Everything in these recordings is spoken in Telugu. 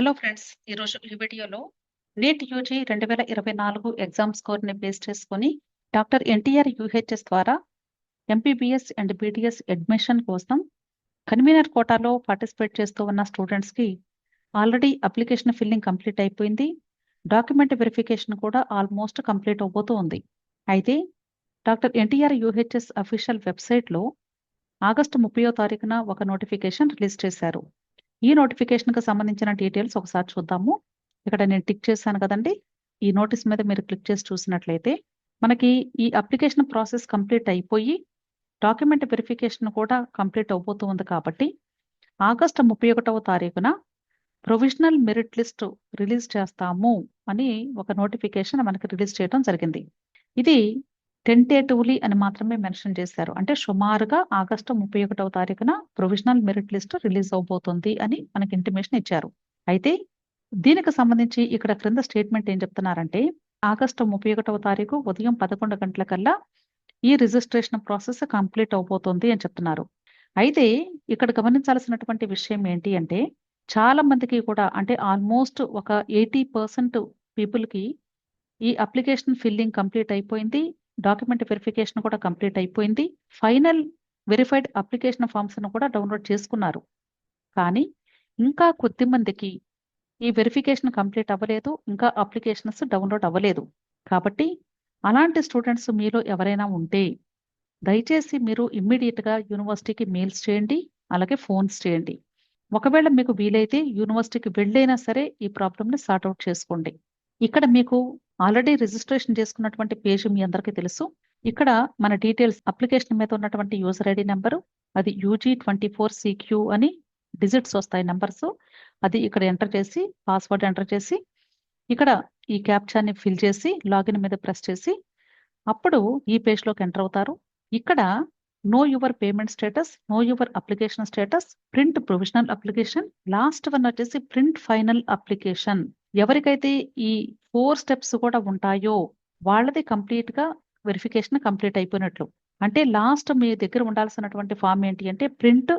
హలో ఫ్రెండ్స్ ఈరోజు ఈ వీడియోలో నీట్ యూజీ రెండు వేల ఇరవై నాలుగు ఎగ్జామ్ స్కోర్ని బేస్ చేసుకుని డాక్టర్ ఎన్టీఆర్ యూహెచ్ఎస్ ద్వారా ఎంపీబీఎస్ అండ్ బీటీఎస్ అడ్మిషన్ కోసం కన్వీనర్ కోటాలో పార్టిసిపేట్ చేస్తూ ఉన్న స్టూడెంట్స్కి ఆల్రెడీ అప్లికేషన్ ఫిల్లింగ్ కంప్లీట్ అయిపోయింది. డాక్యుమెంట్ వెరిఫికేషన్ కూడా ఆల్మోస్ట్ కంప్లీట్ అవబోతూ ఉంది. అయితే డాక్టర్ ఎన్టీఆర్ యూహెచ్ఎస్ అఫీషియల్ వెబ్సైట్లో ఆగస్టు ముప్పయో తారీఖున ఒక నోటిఫికేషన్ రిలీజ్ చేశారు. ఈ నోటిఫికేషన్కి సంబంధించిన డీటెయిల్స్ ఒకసారి చూద్దాము. ఇక్కడ నేను టిక్ చేశాను కదండి. ఈ నోటీస్ మీద మీరు క్లిక్ చేసి చూసినట్లయితే మనకి ఈ అప్లికేషన్ ప్రాసెస్ కంప్లీట్ అయిపోయి డాక్యుమెంట్ వెరిఫికేషన్ కూడా కంప్లీట్ అవబోతూ ఉంది కాబట్టి ఆగస్టు ముప్పై ఒకటవ తారీఖున ప్రొవిజనల్ మెరిట్ లిస్ట్ రిలీజ్ చేస్తాము అని ఒక నోటిఫికేషన్ మనకి రిలీజ్ చేయడం జరిగింది. ఇది టెంటేటివ్లీ అని మాత్రమే మెన్షన్ చేశారు. అంటే సుమారుగా ఆగస్టు ముప్పై ఒకటవ తారీఖున ప్రొవిజనల్ మెరిట్ లిస్ట్ రిలీజ్ అవబోతుంది అని మనకి ఇంటిమేషన్ ఇచ్చారు. అయితే దీనికి సంబంధించి ఇక్కడ క్రింద స్టేట్మెంట్ ఏం చెప్తున్నారంటే ఆగస్టు ముప్పై ఒకటవ తారీఖు ఉదయం పదకొండు గంటల కల్లా ఈ రిజిస్ట్రేషన్ ప్రాసెస్ కంప్లీట్ అవబోతుంది అని చెప్తున్నారు. అయితే ఇక్కడ గమనించాల్సినటువంటి విషయం ఏంటి అంటే చాలా మందికి కూడా అంటే ఆల్మోస్ట్ ఒక ఎయిటీ పర్సెంట్ పీపుల్కి ఈ అప్లికేషన్ ఫిల్లింగ్ కంప్లీట్ అయిపోయింది. డాక్యుమెంట్ వెరిఫికేషన్ కూడా కంప్లీట్ అయిపోయింది. ఫైనల్ వెరిఫైడ్ అప్లికేషన్ ఫామ్స్ను కూడా డౌన్లోడ్ చేసుకున్నారు. కానీ ఇంకా కొద్ది మందికి ఈ వెరిఫికేషన్ కంప్లీట్ అవ్వలేదు ఇంకా అప్లికేషన్స్ డౌన్లోడ్ అవ్వలేదు. కాబట్టి అలాంటి స్టూడెంట్స్ మీలో ఎవరైనా ఉంటే దయచేసి మీరు ఇమ్మీడియట్గా యూనివర్సిటీకి మెయిల్స్ చేయండి అలాగే ఫోన్స్ చేయండి. ఒకవేళ మీకు వీలైతే యూనివర్సిటీకి వెళ్ళైనా సరే ఈ ప్రాబ్లమ్ని సార్ట్అవుట్ చేసుకోండి. ఇక్కడ మీకు ఆల్రెడీ రిజిస్ట్రేషన్ చేసుకున్నటువంటి పేజ్ మీ అందరికీ తెలుసు. ఇక్కడ మన డీటెయిల్స్ అప్లికేషన్ మీద ఉన్నటువంటి యూజర్ ఐడి నెంబరు అది యూజీ ట్వంటీ ఫోర్ సిక్యూ అని డిజిట్స్ వస్తాయి నెంబర్స్. అది ఇక్కడ ఎంటర్ చేసి పాస్వర్డ్ ఎంటర్ చేసి ఇక్కడ ఈ క్యాప్చాని ఫిల్ చేసి లాగిన్ మీద ప్రెస్ చేసి అప్పుడు ఈ పేజ్లోకి ఎంటర్ అవుతారు. ఇక్కడ know your payment status know your application status print provisional application last one వచ్చేసి ప్రింట్ ఫైనల్ అప్లికేషన్. ఎవరికైతే ఈ ఫోర్ స్టెప్స్ కూడా ఉంటాయో వాళ్ళది కంప్లీట్గా వెరిఫికేషన్ కంప్లీట్ అయిపోయినట్లు. అంటే లాస్ట్ మీ దగ్గర ఉండాల్సినటువంటి ఫామ్ ఏంటి అంటే ప్రింట్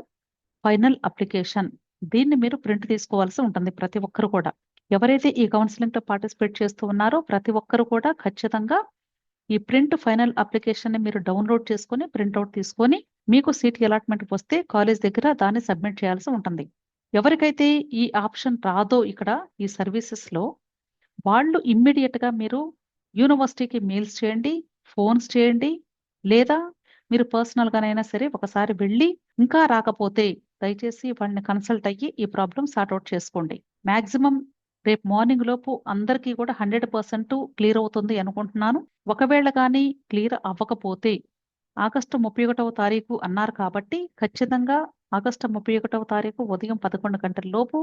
ఫైనల్ అప్లికేషన్. దీన్ని మీరు ప్రింట్ తీసుకోవాల్సి ఉంటుంది ప్రతి ఒక్కరు కూడా. ఎవరైతే ఈ కౌన్సిలింగ్లో పార్టిసిపేట్ చేస్తూ ఉన్నారో ప్రతి ఒక్కరు కూడా ఖచ్చితంగా ఈ ప్రింట్ ఫైనల్ అప్లికేషన్ని మీరు డౌన్లోడ్ చేసుకొని ప్రింట్అవుట్ తీసుకొని మీకు సీట్ అలాట్మెంట్ వస్తే కాలేజ్ దగ్గర దాన్ని సబ్మిట్ చేయాల్సి ఉంటుంది. ఎవరికైతే ఈ ఆప్షన్ రాదో ఇక్కడ ఈ సర్వీసెస్లో వాళ్ళు ఇమ్మీడియట్గా మీరు యూనివర్సిటీకి మెయిల్స్ చేయండి ఫోన్స్ చేయండి లేదా మీరు పర్సనల్గానైనా సరే ఒకసారి వెళ్ళి ఇంకా రాకపోతే దయచేసి వాళ్ళని కన్సల్ట్ అయ్యి ఈ ప్రాబ్లం సార్ట్అవుట్ చేసుకోండి. మ్యాక్సిమం రేపు మార్నింగ్ లోపు అందరికీ కూడా హండ్రెడ్ పర్సెంట్ క్లియర్ అవుతుంది అనుకుంటున్నాను. ఒకవేళ కానీ క్లియర్ అవ్వకపోతే ఆగస్టు ముప్పై ఒకటవ తారీఖు అన్నారు కాబట్టి ఖచ్చితంగా ఆగస్టు ముప్పై ఒకటవ తారీఖు ఉదయం పదకొండు గంటల లోపు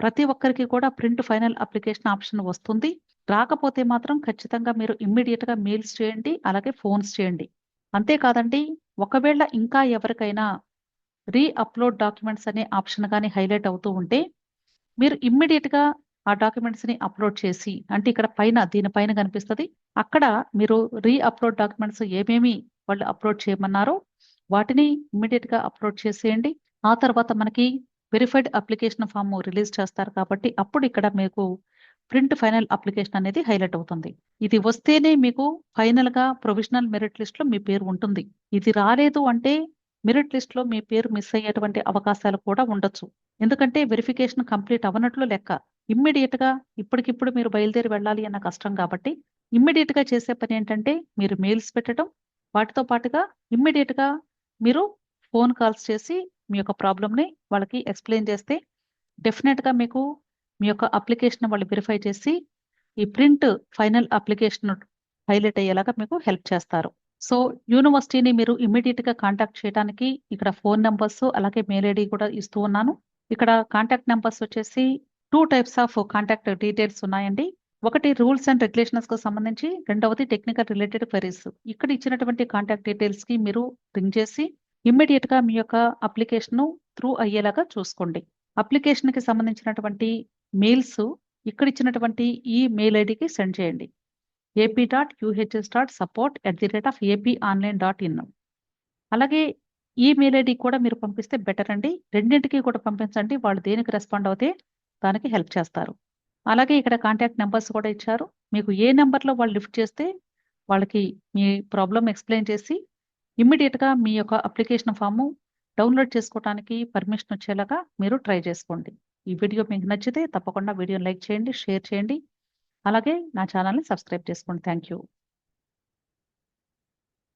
ప్రతి ఒక్కరికి కూడా ప్రింట్ ఫైనల్ అప్లికేషన్ ఆప్షన్ వస్తుంది. రాకపోతే మాత్రం ఖచ్చితంగా మీరు ఇమ్మీడియట్గా మెయిల్స్ చేయండి అలాగే ఫోన్స్ చేయండి. అంతేకాదండి ఒకవేళ ఇంకా ఎవరికైనా రీ అప్లోడ్ డాక్యుమెంట్స్ అనే ఆప్షన్ కానీ హైలైట్ అవుతూ ఉంటే మీరు ఇమ్మీడియట్గా ఆ డాక్యుమెంట్స్ని అప్లోడ్ చేసి అంటే ఇక్కడ పైన దీనిపైన కనిపిస్తుంది. అక్కడ మీరు రీ అప్లోడ్ డాక్యుమెంట్స్ ఏమేమి వాళ్ళు అప్లోడ్ చేయమన్నారో వాటిని ఇమ్మీడియట్గా అప్లోడ్ చేసేయండి. ఆ తర్వాత మనకి వెరిఫైడ్ అప్లికేషన్ ఫామ్ రిలీజ్ చేస్తారు కాబట్టి అప్పుడు ఇక్కడ మీకు ప్రింట్ ఫైనల్ అప్లికేషన్ అనేది హైలైట్ అవుతుంది. ఇది వస్తేనే మీకు ఫైనల్గా ప్రొవిజనల్ మెరిట్ లిస్ట్లో మీ పేరు ఉంటుంది. ఇది రాలేదు అంటే మెరిట్ లిస్ట్లో మీ పేరు మిస్ అయ్యేటువంటి అవకాశాలు కూడా ఉండొచ్చు. ఎందుకంటే వెరిఫికేషన్ కంప్లీట్ అవనట్లు లెక్క. ఇమ్మీడియట్గా ఇప్పటికిప్పుడు మీరు బయలుదేరి వెళ్ళాలి అన్న కష్టం కాబట్టి ఇమ్మీడియట్గా చేసే పని ఏంటంటే మీరు మెయిల్స్ పెట్టడం. వాటితో పాటుగా ఇమ్మీడియట్గా మీరు ఫోన్ కాల్స్ చేసి మీ యొక్క ప్రాబ్లమ్ని వాళ్ళకి ఎక్స్ప్లెయిన్ చేస్తే డెఫినెట్గా మీకు మీ యొక్క అప్లికేషన్ వాళ్ళు వెరిఫై చేసి ఈ ప్రింట్ ఫైనల్ అప్లికేషన్ హైలైట్ అయ్యేలాగా మీకు హెల్ప్ చేస్తారు. సో యూనివర్సిటీని మీరు ఇమ్మీడియట్గా కాంటాక్ట్ చేయడానికి ఇక్కడ ఫోన్ నెంబర్స్ అలాగే మెయిల్ ఐడి కూడా ఇస్తూ ఉన్నాను. ఇక్కడ కాంటాక్ట్ నెంబర్స్ వచ్చేసి two types of contact details ఉన్నాయండి. ఒకటి రూల్స్ అండ్ రెగ్యులేషన్స్కు సంబంధించి రెండవది టెక్నికల్ రిలేటెడ్ క్వరీస్ ఇక్కడ ఇచ్చినటువంటి కాంటాక్ట్ డీటెయిల్స్కి మీరు రింగ్ చేసి ఇమ్మీడియట్గా మీ యొక్క అప్లికేషన్ను త్రూ అయ్యేలాగా చూసుకోండి. అప్లికేషన్కి సంబంధించినటువంటి మెయిల్స్ ఇక్కడ ఇచ్చినటువంటి ఈ మెయిల్ ఐడికి సెండ్ చేయండి. AP dot UHS dot support at the rate of AP online dot in అలాగే ఈ మెయిల్ ఐడి కూడా మీరు పంపిస్తే బెటర్ అండి. రెండింటికి కూడా పంపించండి. వాళ్ళు దేనికి రెస్పాండ్ అవుతే దానికి హెల్ప్ చేస్తారు. అలాగే ఇక్కడ కాంటాక్ట్ నెంబర్స్ కూడా ఇచ్చారు. మీకు ఏ నెంబర్లో వాళ్ళు లిఫ్ట్ చేస్తే వాళ్ళకి మీ ప్రాబ్లం ఎక్స్‌ప్లెయిన్ చేసి ఇమ్మీడియేట్‌గా మీ యొక్క అప్లికేషన్ ఫాము డౌన్‌లోడ్ చేసుకోవడానికి పర్మిషన్ వచ్చేలాగా మీరు ట్రై చేసుకోండి. ఈ వీడియో మీకు నచ్చితే తప్పకుండా వీడియోని లైక్ చేయండి, షేర్ చేయండి. అలాగే నా ఛానల్ని సబ్స్క్రైబ్ చేసుకోండి. Thank you.